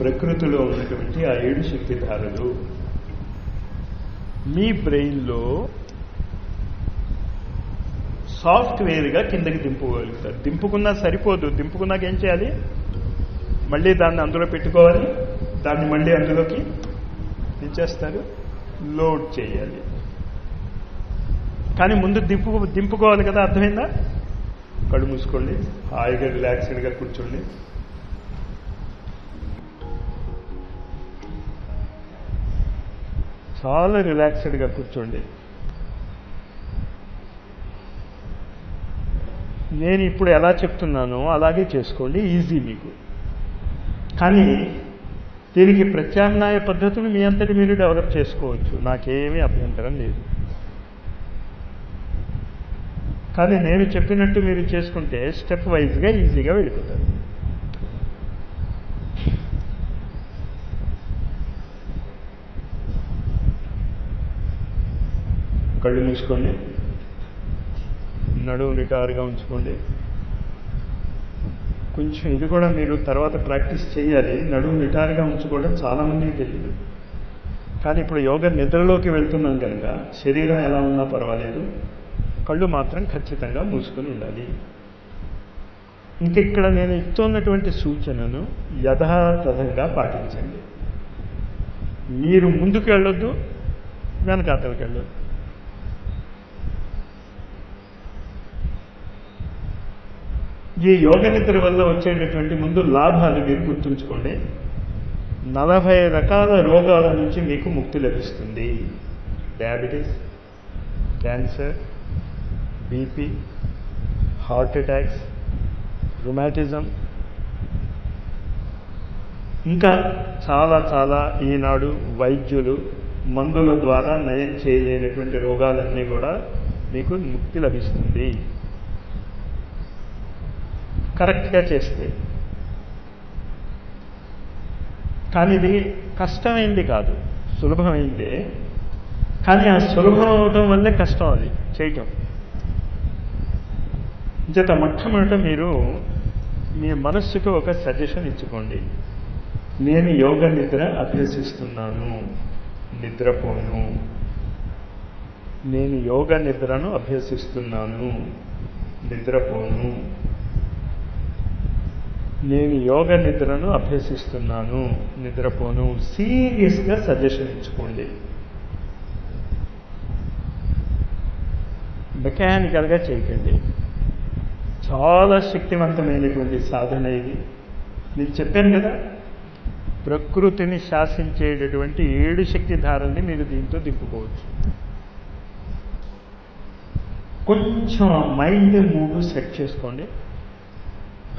ప్రకృతిలో ఉన్నటువంటి ఆ ఏడు శక్తిధారలు మీ బ్రెయిన్లో సాఫ్ట్వేర్గా కిందకి దింపుకోగలుగుతారు దింపుకున్నా సరిపోదు. దింపుకున్నాక ఏం చేయాలి? మళ్ళీ దాన్ని అందులో పెట్టుకోవాలి. దాన్ని మళ్ళీ అందులోకి ఏం చేస్తారు? లోడ్ చేయాలి. కానీ ముందు దింపు దింపుకోవాలి కదా. అర్థమైందా? కళ్ళు మూసుకోండి. హాయిగా రిలాక్స్డ్గా కూర్చోండి. చాలా రిలాక్స్డ్గా కూర్చోండి. నేను ఇప్పుడు ఎలా చెప్తున్నానో అలాగే చేసుకోండి ఈజీ మీకు. కానీ దీనికి ప్రత్యామ్నాయ పద్ధతులు మీ అంతటి మీరు డెవలప్ చేసుకోవచ్చు. నాకేమీ అభ్యంతరం లేదు. కానీ నేను చెప్పినట్టు మీరు చేసుకుంటే స్టెప్ వైజ్గా ఈజీగా వెళ్ళిపోతారు. కళ్ళు మూసుకోండి నడువు నిటారుగా ఉంచుకోండి. కొంచెం ఇది కూడా మీరు తర్వాత ప్రాక్టీస్ చేయాలి. నడువు నిటారుగా ఉంచుకోవడం చాలామందికి తెలియదు. కానీ ఇప్పుడు యోగ నిద్రలోకి వెళ్తున్నాం కనుక శరీరం ఎలా ఉన్నా పర్వాలేదు. కళ్ళు మాత్రం ఖచ్చితంగా మూసుకొని ఉండాలి. ఇంక ఇక్కడ నేను ఇస్తున్నటువంటి సూచనను యథాతథంగా పాటించండి. మీరు ముందుకు వెళ్ళొద్దు వెనకాతలకు వెళ్ళొద్దు. ఈ యోగ నిద్ర వల్ల వచ్చేటటువంటి ముందు లాభాలు మీరు గుర్తుంచుకోండి. నలభై రకాల రోగాల నుంచి మీకు ముక్తి లభిస్తుంది. Diabetes cancer BP heart attacks rheumatism ఇంకా చాలా చాలా ఈనాడు వైద్యులు మందుల ద్వారా నయం చేయలేనటువంటి రోగాలన్నీ కూడా మీకు ముక్తి లభిస్తుంది. కరెక్ట్గా చేస్తే. కానీ ఇది కష్టమైంది కాదు సులభమైందే. కానీ ఆ సులభం అవడం వల్లే కష్టం అది చేయటం. జత మొట్టమొదట మీరు మీ మనస్సుకు ఒక సజెషన్ ఇచ్చుకోండి. నేను యోగ నిద్ర అభ్యసిస్తున్నాను నిద్రపోను. నేను యోగ నిద్రను అభ్యసిస్తున్నాను నిద్రపోను. నేను యోగ నిద్రను అభ్యసిస్తున్నాను. నిద్రపోను. సీరియస్గా సజెషన్ ఇచ్చుకోండి. మెకానికల్గా చేయకండి. చాలా శక్తివంతమైనటువంటి సాధన ఇది. నేను చెప్పాను కదా ప్రకృతిని శాసించేటటువంటి ఏడు శక్తి ధారల్ని మీరు దీంతో దింపుకోవచ్చు. కొంచెం మైండ్ మూడు సెట్ చేసుకోండి.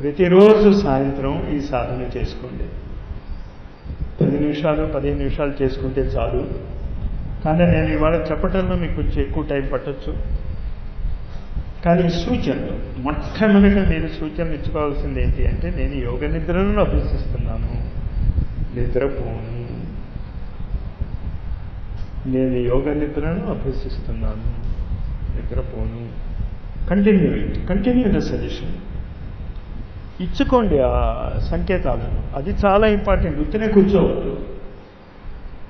ప్రతిరోజు సాయంత్రం ఈ సాధన చేసుకోండి. పది నిమిషాలు పదిహేను నిమిషాలు చేసుకుంటే చాలు. కానీ నేను ఇవాళ చెప్పటంలో మీకు కొంచెం ఎక్కువ టైం పట్టచ్చు. కానీ సూచనలు మొట్టమొదటిగా మీరు సూచనలు ఇచ్చుకోవాల్సింది ఏంటి అంటే నేను యోగ నిద్రను అభ్యసిస్తున్నాను. నిద్రపోను నేను యోగ నిద్రను అభ్యసిస్తున్నాను. నిద్రపోను కంటిన్యూ కంటిన్యూ ద సజెషన్ ఇచ్చుకోండి ఆ సంకేతాలను. అది చాలా ఇంపార్టెంట్. ఉత్తినే కూర్చోవద్దు.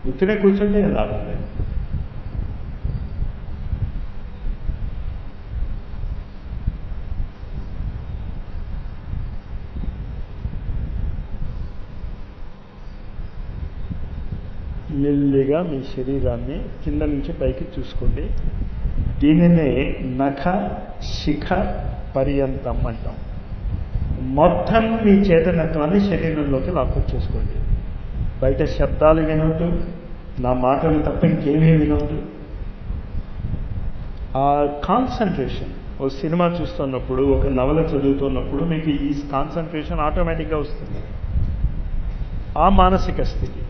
ఉత్తినే కూర్చుంటే లాభం లేదు. మెల్లిగా మీ శరీరాన్ని కింద నుంచి పైకి చూసుకోండి. దీనినే నఖ శిఖ పర్యంతం అంటాం. మొత్తం మీ చేతనత్వాన్ని శరీరంలోకి లాక్కొచ్చేసుకోండి బయట శబ్దాలు వినవద్దు నా మాటలు తప్ప ఇంకేమీ వినవద్దు ఆ కాన్సన్ట్రేషన్ ఓ సినిమా చూస్తున్నప్పుడు ఒక నవల చదువుతున్నప్పుడు మీకు ఈ కాన్సన్ట్రేషన్ ఆటోమేటిక్గా వస్తుంది. ఆ మానసిక స్థితి.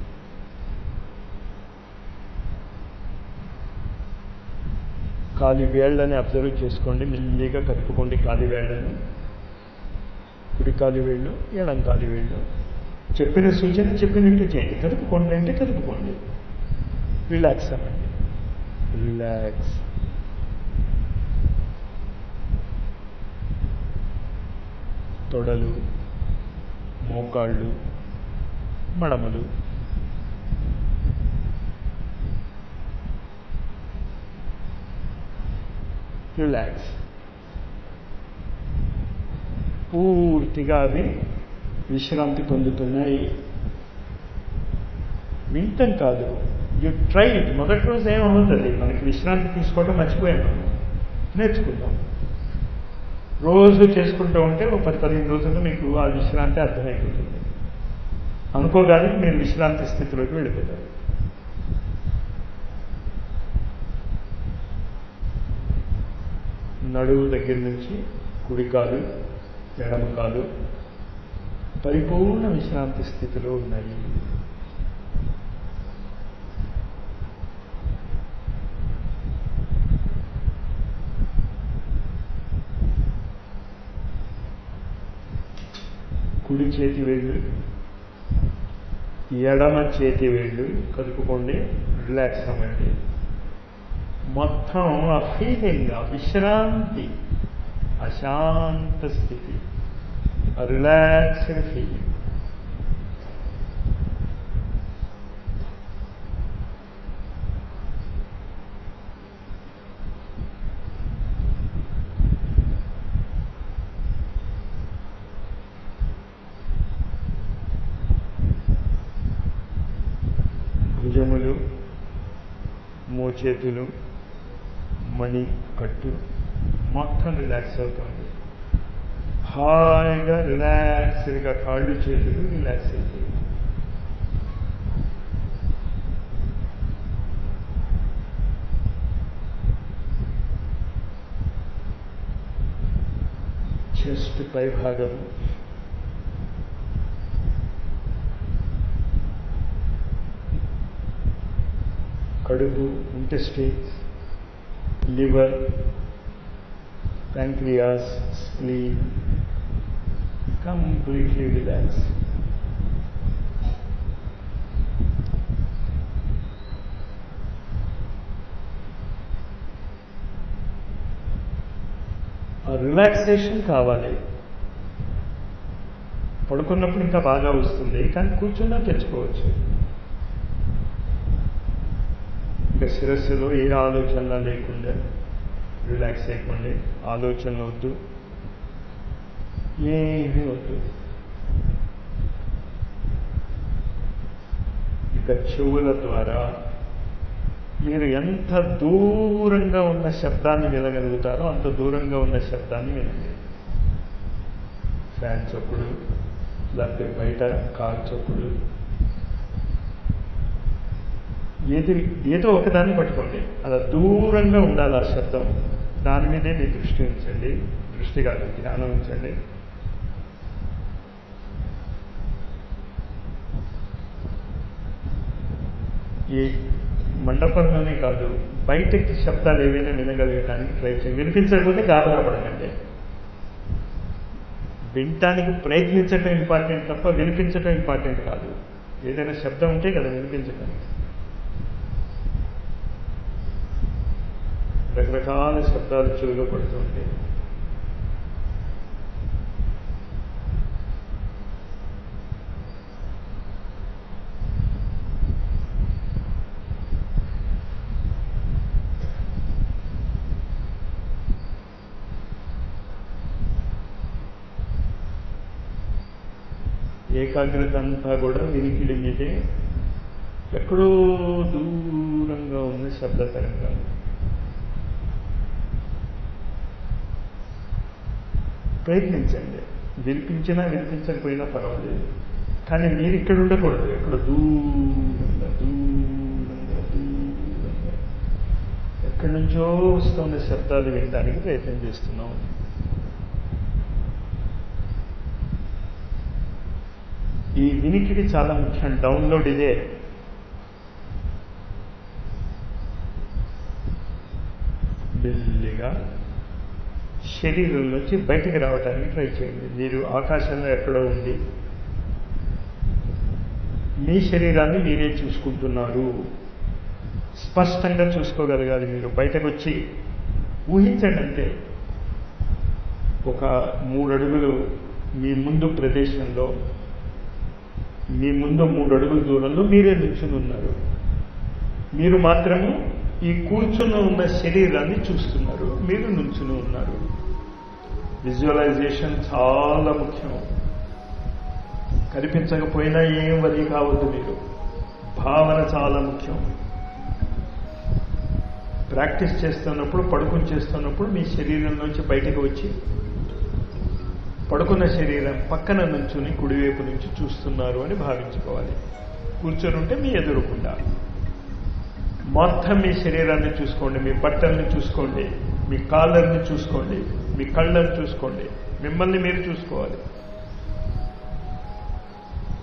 కాలి వేళ్ళని అబ్జర్వ్ చేసుకోండి మెల్లిగా కలుపుకోండి కాలి వేళ్ళని. కుడి కాలి వేళ్ళు ఎడం కాలి వేళ్ళు. చెప్పిన సూచన చెప్పినట్టు చేయండి. కదుపుకోండి అంటే కదుపుకోండి. రిలాక్స్ అవ్వండి. రిలాక్స్ తొడలు మోకాళ్ళు మడమలు. రిలాక్స్ పూర్తిగా అవి విశ్రాంతి పొందుతున్నాయి. వింతం కాదు. యు ట్రై మొదటి రోజు ఏమవుతుంది? మనకి విశ్రాంతి తీసుకోవడం మర్చిపోయాము నేర్చుకుందాం. రోజు చేసుకుంటూ ఉంటే ఒక పది పదిహేను రోజుల్లో మీకు ఆ విశ్రాంతి అర్థమైపోతుంది. అనుకోగానే మీరు విశ్రాంతి స్థితిలోకి వెళ్ళిపోతారు. నడువు దగ్గర నుంచి కుడికాలు ఎడమ కాదు. పరిపూర్ణ విశ్రాంతి స్థితిలో ఉన్నాయి కుడి చేతి వేళ్ళు. ఎడమ చేతి వేళ్ళు. కలుపుకోండి రిలాక్స్ అవ్వండి. మొత్తం ఆ ఫీలింగ్ ఆ విశ్రాంతి అశాంత స్థితి రిలాక్స్డ్ ఫీలింగ్ భుజములు మోచేతులు మణి కట్టు మొత్తం రిలాక్స్ అవుతుంది హాయిగా రిలాక్స్డ్గా కాళ్ళు చేతులు రిలాక్స్ అవుతాయి చెస్ట్ పై భాగం కడుపు intestines liver pancreas, spleen, completely relaxed. ఆ రిలాక్సేషన్ కావాలి. పడుకున్నప్పుడు ఇంకా బాగా వస్తుంది కానీ కూర్చున్నా తెచ్చుకోవచ్చు ఇంకా శిరస్సులో ఏ ఆలోచన లేకుండా రిలాక్స్ అయిపోండి ఆలోచనలు వద్దు ఏమీ వద్దు. ఇక చెవుల ద్వారా మీరు ఎంత దూరంగా ఉన్న శబ్దాన్ని వినగలుగుతారో అంత దూరంగా ఉన్న శబ్దాన్ని వినండి. ఫ్యాన్ చప్పుడు లేకపోతే బయట కార్ చప్పుడు. ఏది ఏదో ఒకదాన్ని పట్టుకోండి. అలా దూరంగా ఉండాలి ఆ శబ్దం. దాని మీదే మీ దృష్టి ఉంచండి దృష్టి కాదు ధ్యానం ఉంచండి. ఈ మండపంలోనే కాదు బయటకి శబ్దాలు ఏవైనా వినగలగడానికి ప్రయత్నం వినిపించకపోతే గాబరపడకండి. వినటానికి ప్రయత్నించటం ఇంపార్టెంట్ తప్ప వినిపించటం ఇంపార్టెంట్ కాదు. ఏదైనా శబ్దం ఉంటే కదా వినిపించటం రకరకాల శబ్దాలు చెవులో పడుతూ ఉంటాయి ఏకాగ్రత అంతా కూడా వినికిడి మీదే ఎక్కడో దూరంగా ఉన్న శబ్ద తరంగాలు ప్రయత్నించండి. వినిపించినా వినిపించకపోయినా పర్వాలేదు. కానీ మీరు ఇక్కడ ఉండకూడదు. ఎక్కడ దూరంగా దూరంగా దూరంగా. ఎక్కడి నుంచో వస్తున్న శబ్దాలు వినడానికి ప్రయత్నం చేస్తున్నాం. ఈ వినికిడి చాలా ముఖ్యం. డౌన్లోడ్ ఇదే. బిల్లిగా శరీరంలోంచి బయటికి రావడానికి ట్రై చేయండి. మీరు ఆకాశంలో ఎక్కడో ఉండి మీ శరీరాన్ని మీరే చూసుకుంటున్నారు. స్పష్టంగా చూసుకోగలగాలి మీరు. బయటకు వచ్చి ఊహించండి అంతే. ఒక మూడు అడుగులు మీ ముందు ప్రదేశంలో మీ ముందు మూడు అడుగుల దూరంలో మీరే నిల్చుని ఉన్నారు. మీరు మాత్రము ఈ కూర్చుని ఉన్న శరీరాన్ని చూస్తున్నారు. మీరు నిల్చుని ఉన్నారు. విజువలైజేషన్ చాలా ముఖ్యం. కనిపించకపోయినా ఏం వరి కావద్దు మీరు భావన చాలా ముఖ్యం. ప్రాక్టీస్ చేస్తున్నప్పుడు పడుకుని చేస్తున్నప్పుడు మీ శరీరం నుంచి బయటకు వచ్చి పడుకున్న శరీరం పక్కన నుంచుని కుడివైపు నుంచి చూస్తున్నారు అని భావించుకోవాలి. కూర్చొని ఉంటే మీ ఎదురుకుండా. మొత్తం మీ శరీరాన్ని చూసుకోండి మీ బట్టల్ని చూసుకోండి మీ కాళ్ళని చూసుకోండి. మీ కళ్ళను చూసుకోండి. మిమ్మల్ని మీరు చూసుకోవాలి.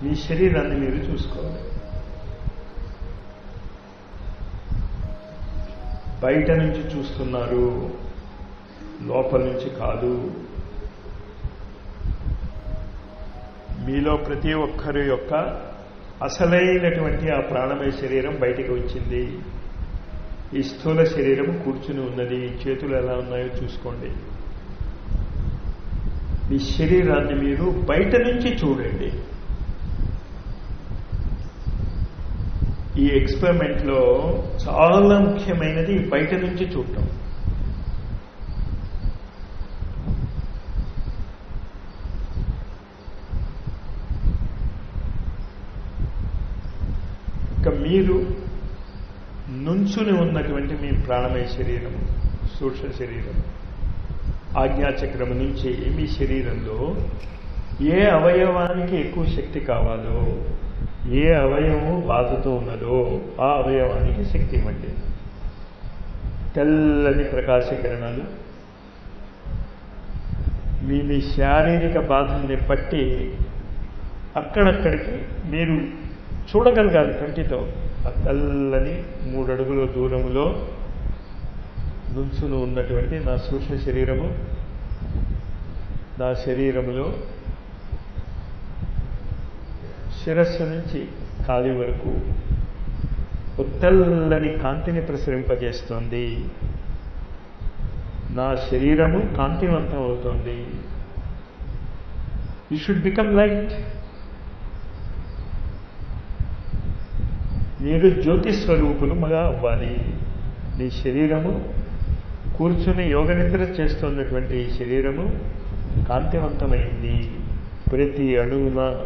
మీ శరీరాన్ని మీరు చూసుకోవాలి. బయట నుంచి చూస్తున్నారు లోపల నుంచి కాదు. మీలో ప్రతి ఒక్కరి యొక్క అసలైనటువంటి ఆ ప్రాణమయ శరీరం బయటికి వచ్చింది. ఈ స్థూల శరీరం కూర్చుని ఉన్నది. చేతులు ఎలా ఉన్నాయో చూసుకోండి. మీ శరీరాన్ని మీరు బయట నుంచి చూడండి. ఈ ఎక్స్పెరిమెంట్లో చాలా ముఖ్యమైనది బయట నుంచి చూడటం. ఇక మీరు నుంచుని ఉన్నటువంటి మీ ప్రాణమయ శరీరం సూక్ష్మ శరీరం ఆజ్ఞాచక్రము నుంచి మీ శరీరంలో ఏ అవయవానికి ఎక్కువ శక్తి కావాలో ఏ అవయవం బాధతో ఉన్నదో ఆ అవయవానికి శక్తి ఇవ్వండి. తెల్లని ప్రకాశకిరణాలు మీ మీ శారీరక బాధల్ని పట్టి అక్కడక్కడికి మీరు చూడగలగాలి కంటితో. ఆ తెల్లని మూడు అడుగుల దూరంలో నుంచుని ఉన్నటువంటి నా సూక్ష్మ శరీరము నా శరీరంలో శిరస్సు నుంచి కాలి వరకు తెల్లని కాంతిని ప్రసరింపజేస్తుంది. నా శరీరము కాంతివంతం అవుతుంది. యూ షుడ్ బికమ్ లైట్ మీరు జ్యోతి స్వరూపులుగా అవ్వాలి. నీ శరీరము కూర్చుని యోగ నిద్ర చేస్తున్నటువంటి ఈ శరీరము కాంతివంతమైంది. ప్రతి అణువున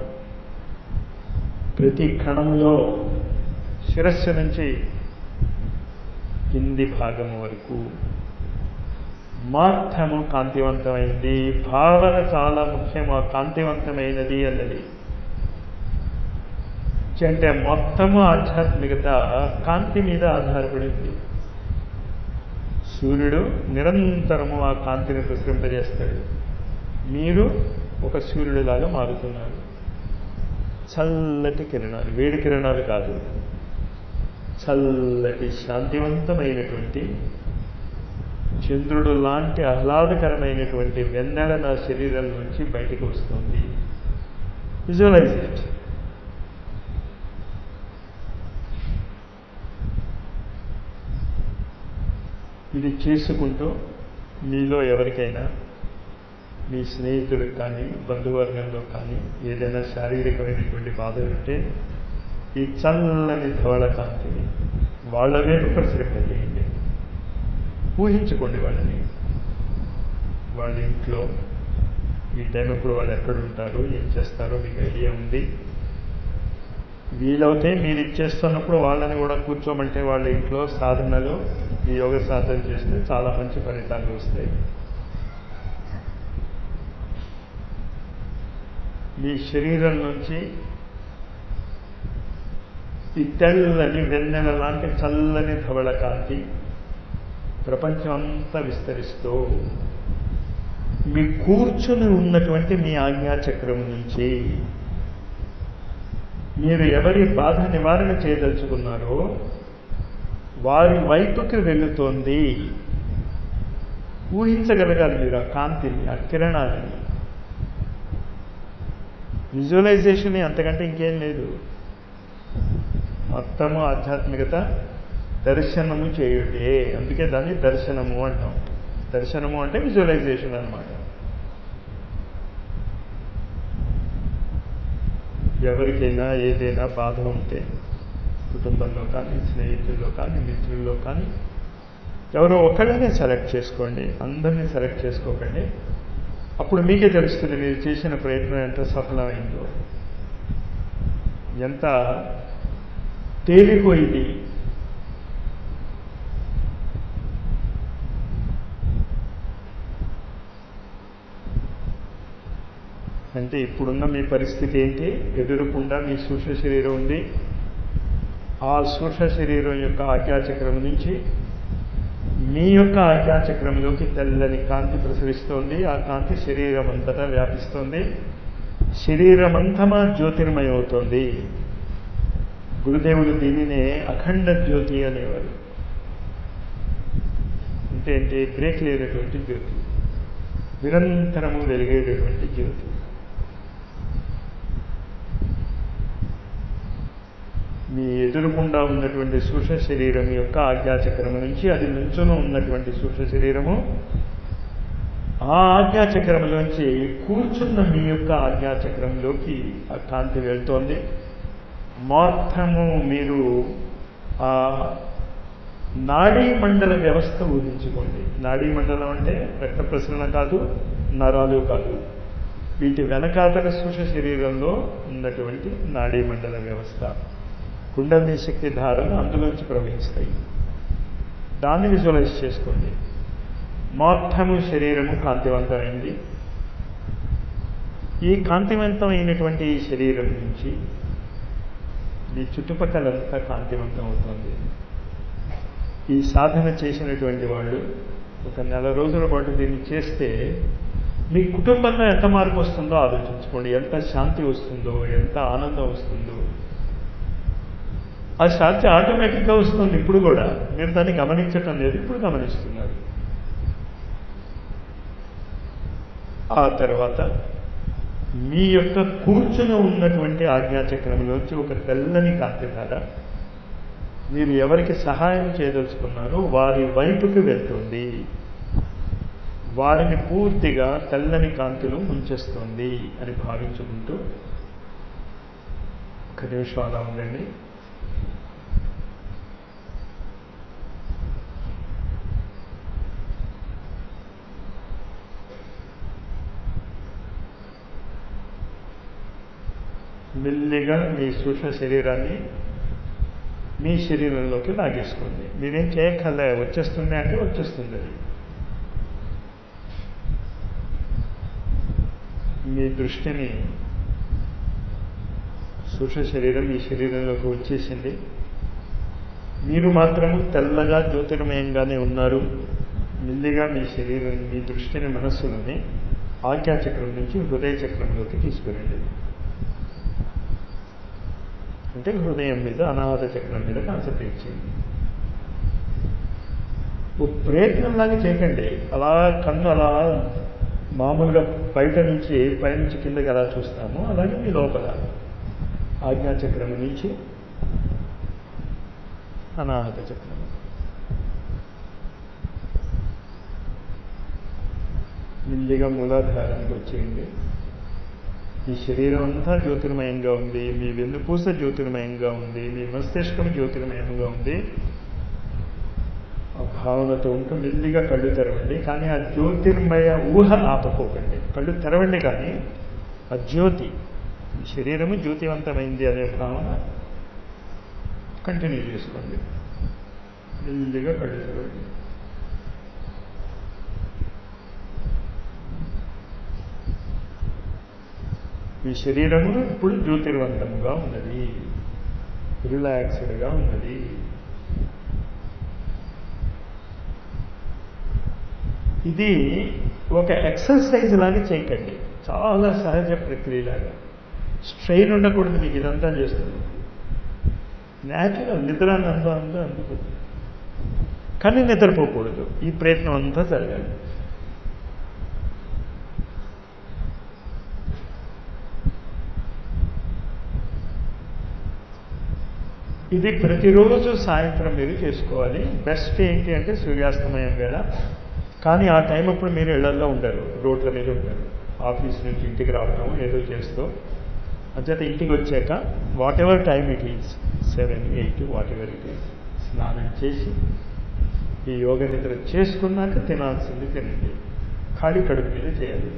ప్రతి క్షణంలో శిరస్సు నుంచి కింది భాగము వరకు. మార్థము కాంతివంతమైంది. భావన చాలా ముఖ్యము. ఆ కాంతివంతమైనది అన్నది. అంటే మొత్తము ఆధ్యాత్మికత కాంతి మీద ఆధారపడింది. సూర్యుడు నిరంతరము ఆ కాంతిని ప్రసరింపజేస్తాడు. మీరు ఒక సూర్యుడిలాగా మారుతున్నారు. చల్లటి కిరణాలు వేడి కిరణాలు కాదు. చల్లటి శాంతివంతమైనటువంటి చంద్రుడు లాంటి ఆహ్లాదకరమైనటువంటి వెన్నెల నా శరీరం నుంచి బయటకు వస్తుంది. విజువలైజ్ ఇట్ ఇది చేసుకుంటూ మీలో ఎవరికైనా మీ స్నేహితులకు కానీ బంధువర్గంలో కానీ ఏదైనా శారీరకమైనటువంటి బాధ ఉంటే ఈ చల్లని ధవళ కాంతిని వాళ్ళ వైపు ప్రసరింపజేయండి ఊహించుకోండి వాళ్ళని. వాళ్ళ ఇంట్లో ఈ టైం ఇప్పుడు వాళ్ళు ఎక్కడ ఉంటారు ఏం చేస్తారో మీకు ఐడియా ఉంది. వీలవుతే మీరు ఇచ్చేస్తున్నప్పుడు వాళ్ళని కూడా కూర్చోమంటే వాళ్ళ ఇంట్లో సాధనలో ఈ యోగ సాధన చేస్తే చాలా మంచి ఫలితాలు వస్తాయి. మీ శరీరం నుంచి ఈ తెల్లని వెన్నెల లాంటి చల్లని ధవళ కాంతి ప్రపంచం అంతా విస్తరిస్తూ మీ కూర్చుని ఉన్నటువంటి మీ ఆజ్ఞాచక్రం నుంచి మీరు ఎవరి బాధ నివారణ చేయదలుచుకున్నారో వారి వైపుకి వెళుతోంది. ఊహించగలగాలి మీరు ఆ కాంతిని ఆ కిరణాలని. విజువలైజేషన్ అంతకంటే ఇంకేం లేదు. మొత్తము ఆధ్యాత్మికత దర్శనము చేయుటే. అందుకే దాన్ని దర్శనము అంటాం. దర్శనము అంటే విజువలైజేషన్ అనమాట ఎవరికైనా ఏదైనా బాధ ఉంటే కుటుంబంలో కానీ స్నేహితుల్లో కానీ మిత్రుల్లో కానీ ఎవరో ఒకళ్ళనే సెలెక్ట్ చేసుకోండి. అందరినీ సెలెక్ట్ చేసుకోకండి. అప్పుడు మీకే తెలుస్తుంది మీరు చేసిన ప్రయత్నం ఎంత సఫలమైందో. ఎంత తేలికో ఇది అంటే ఇప్పుడున్న మీ పరిస్థితి ఏంటి? ఎదురుకుండా మీ సూక్ష్మ శరీరం ఉంది. ఆ సూక్ష్మ శరీరం యొక్క ఆఖ్యాచక్రం నుంచి మీ యొక్క ఆఖ్యాచక్రంలోకి తెల్లని కాంతి ప్రసరిస్తోంది. ఆ కాంతి శరీరం అంతటా వ్యాపిస్తోంది. శరీరం అంతమా గురుదేవుడు దీనినే అఖండ జ్యోతి అనేవారు. అంటే ఏంటి బ్రేక్ లేనటువంటి జ్యోతి. నిరంతరము వెలిగేటటువంటి జ్యోతి. మీ ఎదురుకుండా ఉన్నటువంటి సూక్ష్మ శరీరం యొక్క ఆజ్ఞాచక్రము నుంచి అది నుంచుని ఉన్నటువంటి సూక్ష్మ శరీరము ఆ ఆజ్ఞాచక్రంలోంచి కూర్చున్న మీ యొక్క ఆజ్ఞాచక్రంలోకి ఆ కాంతి వెళ్తోంది. మొత్తము మీరు ఆ నాడీ మండల వ్యవస్థ ఊహించుకోండి. నాడీ మండలం అంటే రక్త ప్రసరణ కాదు నరాలు కాదు. వీటి వెనకాతల సూక్ష్మ శరీరంలో ఉన్నటువంటి నాడీ మండల వ్యవస్థ. కుండలి శక్తి ధారలు అందులోంచి ప్రవహిస్తాయి. దాన్ని విజువలైజ్ చేసుకోండి. మొత్తము శరీరము కాంతివంతమైంది. ఈ కాంతివంతమైనటువంటి ఈ శరీరం నుంచి మీ చుట్టుపక్కలంతా కాంతివంతం అవుతుంది ఈ సాధన చేసినటువంటి వాళ్ళు ఒక నెల రోజుల పాటు దీన్ని చేస్తే మీ కుటుంబంలో ఎంత మార్పు వస్తుందో ఆలోచించుకోండి. ఎంత శాంతి వస్తుందో ఎంత ఆనందం వస్తుందో. ఆ శాంతి ఆటోమేటిక్గా వస్తుంది ఇప్పుడు కూడా. మీరు దాన్ని గమనించటం లేదు ఇప్పుడు గమనిస్తున్నారు. ఆ తర్వాత మీ యొక్క కూర్చుని ఉన్నటువంటి ఆజ్ఞాచక్రంలోంచి ఒక తెల్లని కాంతి ధార మీరు ఎవరికి సహాయం చేయదలుచుకున్నారో వారి వైపుకి వెళ్తుంది. వారిని పూర్తిగా తెల్లని కాంతిలో ముంచేస్తుంది అని భావించుకుంటూ ఒక నిమిషం అలా ఉండండి. మెల్లిగా మీ సూక్ష్మ శరీరాన్ని మీ శరీరంలోకి లాగేసుకోండి. మీరేం చేయక్కర్లే వచ్చేస్తుంది అంటే వచ్చేస్తుంది. అది మీ దృష్టిని సూక్ష్మ శరీరం మీ శరీరంలోకి వచ్చేసింది. మీరు మాత్రము తెల్లగా జ్యోతిర్మయంగానే ఉన్నారు. మెల్లిగా మీ శరీరం మీ దృష్టిని మనస్సులోని ఆజ్ఞాచక్రం నుంచి హృదయ చక్రంలోకి తీసుకురండి. అంటే హృదయం మీద అనాహత చక్రం మీద కాన్సన్ట్రేట్ చేయండి ప్రయత్నం ప్రయత్నంలాగా చేయకండి. అలా కన్ను అలా మామూలుగా బయట నుంచి పైనుంచి కిందకి ఎలా చూస్తామో అలాగే మీ లోపల. ఆజ్ఞాచక్రం నుంచి అనాహత చక్రం. మెల్లిగా మూలాధారానికి వచ్చేయండి. మీ శరీరం అంతా జ్యోతిర్మయంగా ఉంది మీ వెన్నుపూస జ్యోతిర్మయంగా ఉంది మీ మస్తిష్కం జ్యోతిర్మయంగా ఉంది. ఆ భావనతో ఉంటూ మెల్లిగా కళ్ళు తెరవండి కానీ ఆ జ్యోతిర్మయ ఊహ ఆపకోకండి. కళ్ళు తెరవండి కానీ ఆ జ్యోతి మీ శరీరము జ్యోతివంతమైంది అనే భావన కంటిన్యూ చేసుకోండి. మెల్లిగా కళ్ళు తెరవండి. ఈ శరీరము ఇప్పుడు జ్యోతిర్వంతముగా ఉన్నది. రిలాక్స్డ్గా ఉన్నది. ఇది ఒక ఎక్సర్సైజ్ లాగా చేయకండి. చాలా సహజ ప్రక్రియలాగా. స్ట్రెయిన్ ఉండకూడదు మీకు ఇదంతా చేస్తుంది. న్యాచురల్ నిద్ర అంతా అందుకుంది. కానీ నిద్రపోకూడదు. ఈ ప్రయత్నం అంతా జరగాలి. ఇది ప్రతిరోజు సాయంత్రం మీరు చేసుకోవాలి. బెస్ట్ ఏంటి అంటే సూర్యాస్తమయం వేళ. కానీ ఆ టైం అప్పుడు మీరు ఇళ్ళలో ఉండరు. రోడ్ల మీద ఉంటారు ఆఫీస్ నుంచి ఇంటికి రావడం ఏదో చేస్తూ. అంచేత ఇంటికి వచ్చాక whatever time it is seven eight whatever it is స్నానం చేసి ఈ యోగ నిద్ర చేసుకున్నాక తినాల్సింది తినండి. ఖాళీ కడుపు మీద చేయాలి.